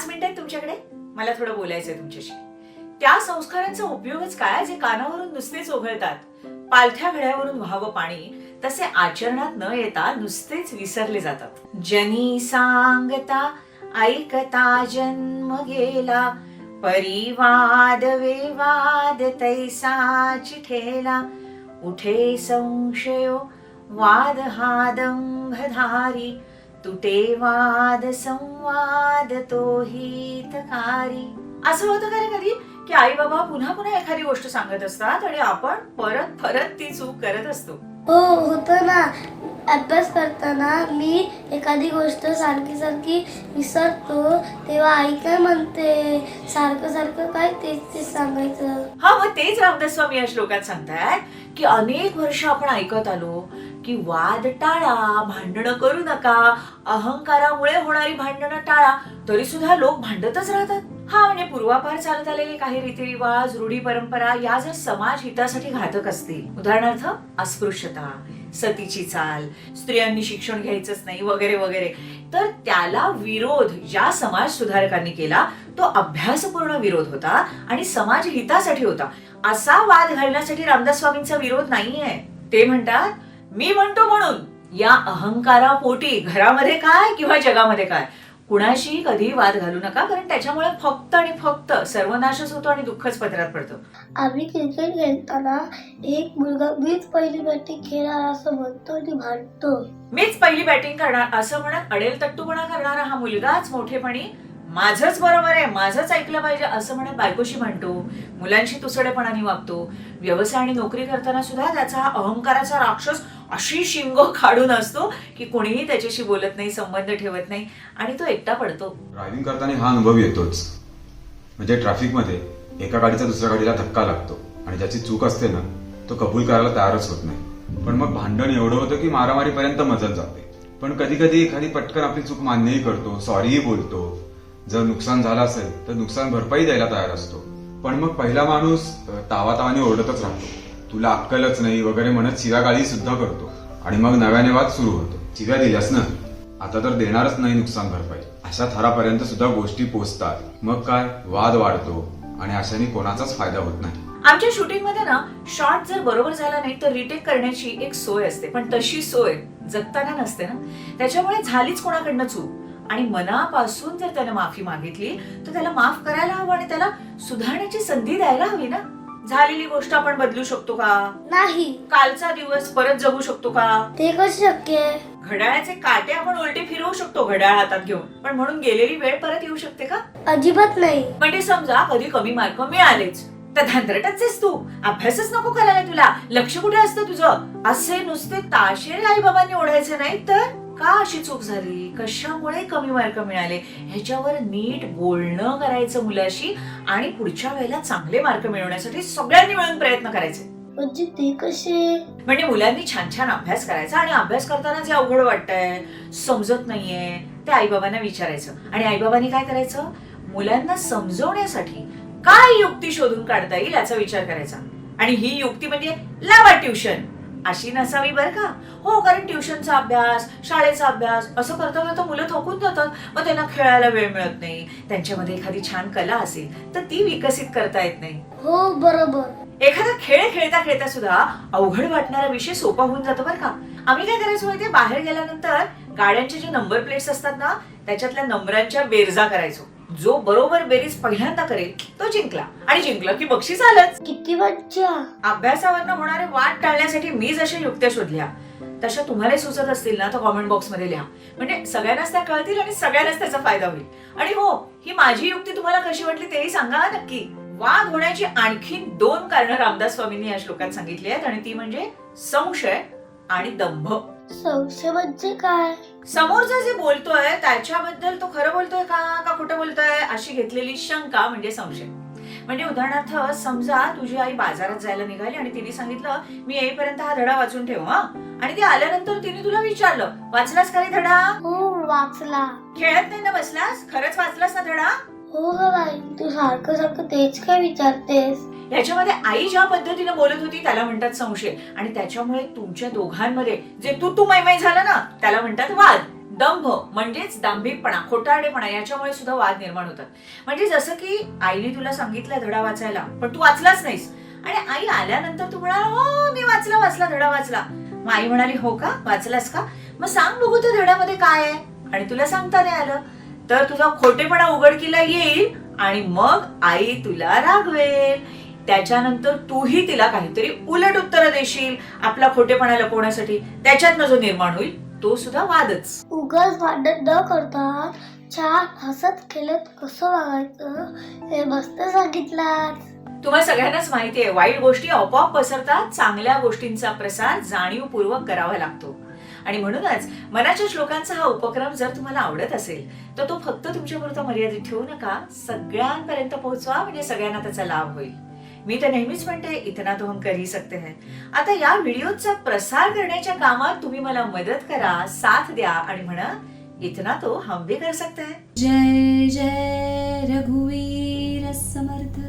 पाच मिनिटं आहेत तुमच्याकडे? मला थोडं बोलायचंय तुमच्याशी. त्या संस्कारांचा उपयोगच काय जे कानावरून नुसतेच ओघळतात पालथ्या घड्यावरून व्हावं पाणी तसे आचरणात न येता नुसतेच विसरले जातात. जनी सांगता ऐकता जन्म गेला परिवाद वेवाद तैसा चिठेला उठे संशयो वाद हा दंभधारी तुटे वाद संवाद तो हितकारी. असं होतं का रे कधी? की आई बाबा पुन्हा पुन्हा एखादी गोष्ट सांगत असतात आणि आपण परत परत ती चूक करत असतो. हो होतं ना. अभ्यास करताना मी एखादी गोष्ट सारखी सारखी विसरतो तेव्हा आई काय म्हणते? सारखं सारखं काय तेच तेच सांगायचं? हा मग तेच रामदास स्वामी या श्लोकात सांगताय की अनेक वर्ष आपण ऐकत आलो की वाद टाळा भांडणं करू नका. अहंकारामुळे होणारी भांडणं टाळा. तरी सुद्धा लोक भांडतच राहतात. हा म्हणजे पूर्वापार चालत आलेले काही रीतिरिवाज रूढी परंपरा या जर समाज हितासाठी घातक असतील. उदाहरणार्थ अस्पृश्यता सतीची चाल स्त्रियांनी शिक्षण घ्यायचंच नाही वगैरे वगैरे. तर त्याला विरोध ज्या समाज सुधारकांनी केला तो अभ्यासपूर्ण विरोध होता आणि समाज हितासाठी होता. असा वाद घालण्यासाठी रामदास स्वामींचा विरोध नाहीये. ते म्हणतात मी म्हणतो म्हणून या अहंकारापोटी घरामध्ये काय किंवा जगामध्ये काय? कुणाशी कधी वाद घालू नका कारण त्याच्यामुळे फक्त आणि फक्त सर्वनाशच होतो आणि दुःखच पदरात पडतं. आम्ही क्रिकेट खेळताना एक मुलगा मीच पहिली बॅटिंग खेळणार असं म्हणतो आणि भांडतो. मीच पहिली बॅटिंग करणार असं म्हणत अडेल तट्टूपणा करणारा हा मुलगाच मोठेपणी माझंच बरोबर आहे माझंच ऐकलं पाहिजे असं म्हणत बायकोशी म्हणतो मुलांशी तुसडेपणाने वागतो व्यवसाय आणि नोकरी करताना सुद्धा त्याचा हा अहंकाराचा राक्षस अशी शिंग काढून असतो की कोणीही त्याच्याशी बोलत नाही संबंध ठेवत नाही आणि तो एकटा पडतो. ड्रायव्हिंग करताना हा अनुभव येतोच. म्हणजे ट्रॅफिकमध्ये एका गाडीचा दुसऱ्या गाडीला धक्का लागतो आणि ज्याची चूक असते ना तो कबूल करायला तयारच होत नाही. पण मग भांडण एवढं होतं की मारामारीपर्यंत मजल जाते. पण कधी कधी एखादी पटकन आपली चूक मान्यही करतो सॉरीही बोलतो. जर नुकसान झालं असेल तर नुकसान भरपाई द्यायला तयार असतो. पण मग पहिला माणूस तावातावाने ओरडतच राहतो. तुला अक्कलच नाही वगैरे म्हणत शिव्यागाळी सुद्धा करतो. आणि मग नव्याने वाद सुरू होतो. शिव्या दिल्यास ना आता तर देणारच नाही नुकसान भरपाई. अशा थरापर्यंत सुद्धा गोष्टी पोचतात. मग काय? वाद वाढतो. आणि अशाने कोणाचाच फायदा होत नाही. आमच्या शूटिंगमध्ये ना शॉट जर बरोबर झाला नाही तर रिटेक करण्याची एक सोय असते. पण तशी सोय जगताना नसते ना. त्याच्यामुळे झालीच कोणाकडनं चूक. आणि मनापासून जर त्यानं माफी मागितली तर त्याला माफ करायला हवं आणि त्याला सुधारण्याची संधी द्यायला हवी ना. झालेली गोष्ट आपण बदलू शकतो का? नाही. कालचा दिवस परत जगू शकतो का? ते कसं शक्य आहे? घड्याळाचे काटे आपण उलटे फिरवू शकतो घड्याळ हातात घेऊन. पण म्हणून गेलेली वेळ परत येऊ शकते का? अजिबात नाही. म्हणजे समजा कधी कमी मार्क मिळालेच. तर धांदरटच आहेस तू. अभ्यासच नको करायला तुला. लक्ष कुठे असतं तुझं? असे नुसते ताशेरे आई बाबांनी ओढायचे नाही तर? का अशी चूक झाली? कशामुळे कमी मार्क मिळाले? ह्याच्यावर नीट बोलणं करायचं मुलाशी आणि पुढच्या वेळेला चांगले मार्क मिळवण्यासाठी सगळ्यांनी मिळून प्रयत्न करायचे. म्हणजे ते कसे? म्हणजे मुलांनी छान छान अभ्यास करायचा आणि अभ्यास करताना जे अवघड वाटतंय समजत नाहीये ते आईबाबांना विचारायचं. आणि आईबाबांनी काय करायचं? मुलांना समजवण्यासाठी काय युक्ती शोधून काढता येईल याचा विचार करायचा. आणि ही युक्ती म्हणजे लावा ट्युशन. अशी नसावी बरं का? हो कारण ट्युशनचा अभ्यास शाळेचा अभ्यास असं करता करता मुलं थकून जातात. मग त्यांना खेळायला वेळ मिळत नाही. त्यांच्यामध्ये एखादी छान कला असेल तर ती विकसित करता येत नाही. हो बरोबर. एखादा खेळ खेळता खेळता सुद्धा अवघड वाटणारा विषय सोपा होऊन जातो बरं का? आम्ही काय करायचो माहितीये? बाहेर गेल्यानंतर गाड्यांचे जे नंबर प्लेट्स असतात ना त्याच्यातल्या नंबरांच्या बेरजा करायचो. जो बरोबर बेरीज पहिल्यांदा करेल तो जिंकला. आणि जिंकला की बक्षीस आलंच. किती मज्जा अभ्यासावरनं होणारे वाद टाळण्यासाठी मी जशा युक्त्या शोधल्या. तशा तुम्हाला सुचत असतील ना तर कॉमेंट बॉक्समध्ये लिहा. म्हणजे सगळ्यांनाच त्या कळतील आणि सगळ्यांनाच त्याचा फायदा होईल. आणि हो ही माझी युक्ती तुम्हाला कशी वाटली तेही सांगा नक्की. वाद होण्याची आणखी दोन कारणं रामदास स्वामींनी या श्लोकात सांगितली आहेत आणि ती म्हणजे संशय आणि दंभ. संशय म्हणजे काय? समोरचा जे बोलतोय त्याच्याबद्दल तो खरं बोलतोय का का खोटं बोलतोय अशी घेतलेली शंका म्हणजे संशय. म्हणजे उदाहरणार्थ समजा तुझी आई बाजारात जायला निघाली आणि तिने सांगितलं मी येईपर्यंत हा धडा वाचून ठेव हा. आणि ती आल्यानंतर तिने तुला विचारलं वाचलास का रे धडा? हो वाचला. खेळत नाही ना बसलास? खरंच वाचलास ना धडा? हो ग बाई तू सारखं सारखं तेच काय विचारतेस? याच्यामध्ये आई ज्या पद्धतीने बोलत होती त्याला म्हणतात संशय. आणि त्याच्यामुळे तुमच्या दोघांमध्ये जे तू तू मैमय झालं ना त्याला म्हणतात वाद. दंभ म्हणजेच दांभिकपणा खोटारडेपणा याच्यामुळे सुद्धा वाद निर्माण होतात. म्हणजे जसं की आईने तुला सांगितलं धडा वाचायला पण तू वाचलाच नाहीस. आणि आई आल्यानंतर तू म्हणाला हो मी वाचला वाचला धडा वाचला. मग आई म्हणाली हो का? वाचलास का? मग सांग बघू त्या धड्यामध्ये काय आहे? आणि तुला सांगता नाही आलं. तर तुझा खोटेपणा उघडकीला येईल आणि मग आई तुला रागवेल. त्याच्यानंतर तूही तिला काहीतरी उलट उत्तर देशील. आपला खोटेपणा लपवण्यासाठी त्याच्यातनं जो निर्माण होईल तो सुद्धा वादच. उगाच भांडण न करता छान हसत खेळत कसं वागायचं हे मस्त सांगितलं तुम्हाला सगळ्यांनाच माहिती आहे वाईट गोष्टी आपोआप पसरतात चांगल्या गोष्टींचा प्रसार जाणीवपूर्वक करावा लागतो. आणि म्हणूनच मनाच्या श्लोकांचा हा उपक्रम जर तुम्हाला आवडत असेल तर तो फक्त तुमच्यापुरता मर्यादित ठेवू नका. सगळ्यांपर्यंत पोहोचवा म्हणजे सगळ्यांना त्याचा लाभ होईल. मी तर नेहमीच म्हणते इतना तो हम करी सकते हैं. आता या व्हिडिओचा प्रसार करण्याच्या कामात तुम्ही मला मदत करा साथ द्या आणि म्हणा इतना तो हम भी कर सकते हैं. जय जय रघुवीर समर्थ.